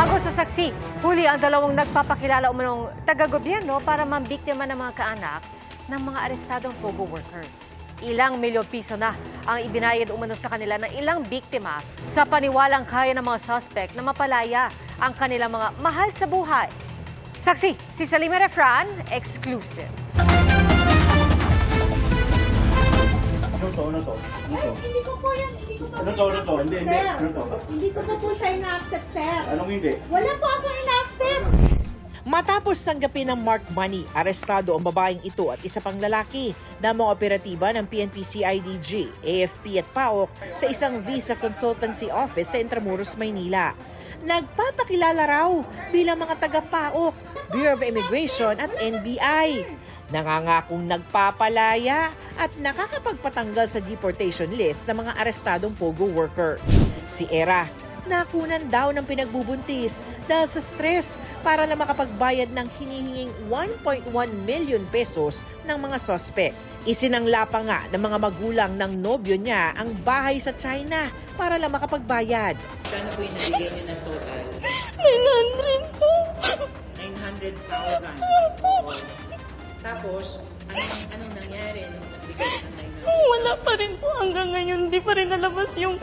Bago sa saksi, huli ang dalawang nagpapakilala umanong taga-gobyerno para mambiktima ng mga kaanak ng mga arestadong POGO worker. Ilang milyon piso na ang ibinayad umano sa kanila ng ilang biktima sa paniwalang kaya ng mga suspect na mapalaya ang kanilang mga mahal sa buhay. Saksi, si Salima Refran, exclusive. To? Ano to? Ano to? Hindi ko po yan. Hindi ko po Ano to? Ano to? Hindi, hindi. Sir, Ano to? Hindi ko pa po siya ina-accept, sir. Anong hindi? Wala po ako ina-accept. Matapos tanggapin ng Mark Money, arestado ang babaeng ito at isa pang lalaki na mga operatiba ng PNP CIDG, AFP at PAOK sa isang visa consultancy office sa Intramuros, Maynila. Nagpapakilala raw bilang mga taga-PAOK, Bureau of Immigration at NBI. Nangangakong nagpapalaya at nakakapagpatanggal sa deportation list ng mga arestadong POGO worker. Si Era, nakunan daw ng pinagbubuntis dahil sa stress para lang makapagbayad ng hinihinging 1.1 million pesos ng mga suspect. Isinangla pa nga ng mga magulang ng nobyo niya ang bahay sa China para lang makapagbayad. Kano po yung nabigay niyo ng total? 900 po. 900,000. Tapos, anong, anong nangyari nung nagbigay ka ng 900,000? Wala pa rin po hanggang ngayon. Hindi pa rin nalabas yung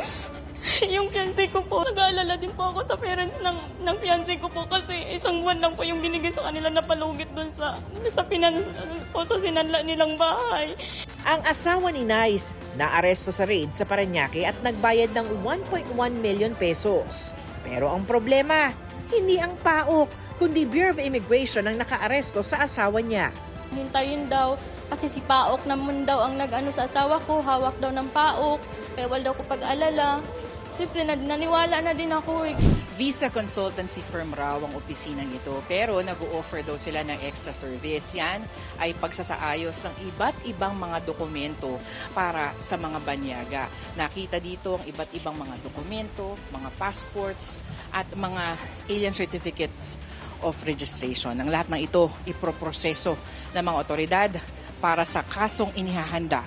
yung fiancé ko po. Nag-aalala din po ako sa parents ng, ng fiancé ko po kasi isang buwan lang po yung binigay sa kanila na palugit doon sa, sa pinan, po sa sinanla nilang bahay. Ang asawa ni Nice naaresto sa raid sa Paranaque at nagbayad ng 1.1 million pesos. Pero ang problema, hindi ang PAOK, kundi Bureau of Immigration ang nakaaresto sa asawa niya. Hintayin daw kasi si Paok naman daw ang nag-ano sa asawa ko, hawak daw ng Paok. Kaya wala daw ko pag-alala. Siyempre, nan- naniwala na din ako eh. Visa consultancy firm raw ang opisinang ito pero nag-o-offer daw sila ng extra service. Yan ay pagsasaayos ng iba't ibang mga dokumento para sa mga banyaga. Nakita dito ang iba't ibang mga dokumento, mga passports at mga alien certificates of registration. Ang lahat ng ito iproproseso ng mga otoridad para sa kasong inihahanda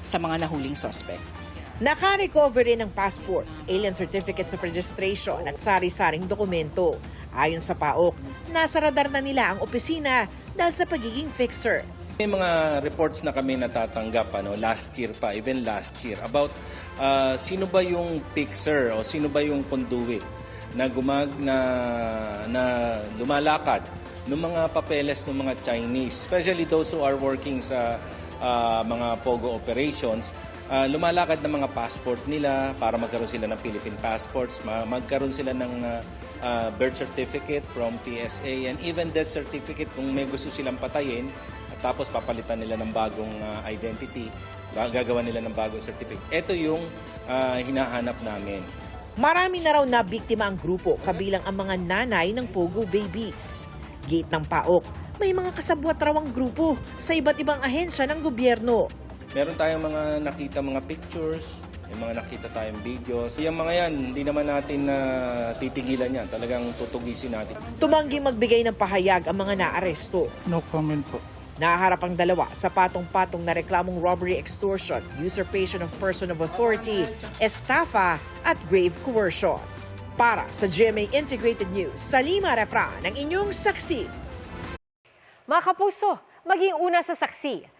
sa mga nahuling suspect. Naka-recover rin ng passports, alien certificates of registration at sari-saring dokumento. Ayon sa PAOK, nasa radar na nila ang opisina dahil sa pagiging fixer. May mga reports na kami natatanggap ano, last year pa, even last year, about uh, sino ba yung fixer o sino ba yung conduit na gumag na, na lumalakad ng mga papeles ng mga Chinese, especially those who are working sa uh, mga POGO operations, uh, lumalakad ng mga passport nila para magkaroon sila ng Philippine passports, ma- magkaroon sila ng uh, uh, birth certificate from PSA and even death certificate kung may gusto silang patayin at tapos papalitan nila ng bagong uh, identity, gagawa nila ng bagong certificate. Ito yung uh, hinahanap namin. Marami na raw na biktima ang grupo kabilang ang mga nanay ng Pogo Babies. Gate ng PAOK, may mga kasabwat raw ang grupo sa iba't ibang ahensya ng gobyerno. Meron tayong mga nakita mga pictures, may mga nakita tayong videos. Yung mga yan, hindi naman natin na titigilan yan. Talagang tutugisin natin. Tumanggi magbigay ng pahayag ang mga naaresto. No comment po. Naharap ang dalawa sa patong-patong na reklamong robbery extortion, usurpation of person of authority, estafa at grave coercion. Para sa GMA Integrated News, Salima Refran, ang inyong saksi. Mga kapuso, maging una sa saksi.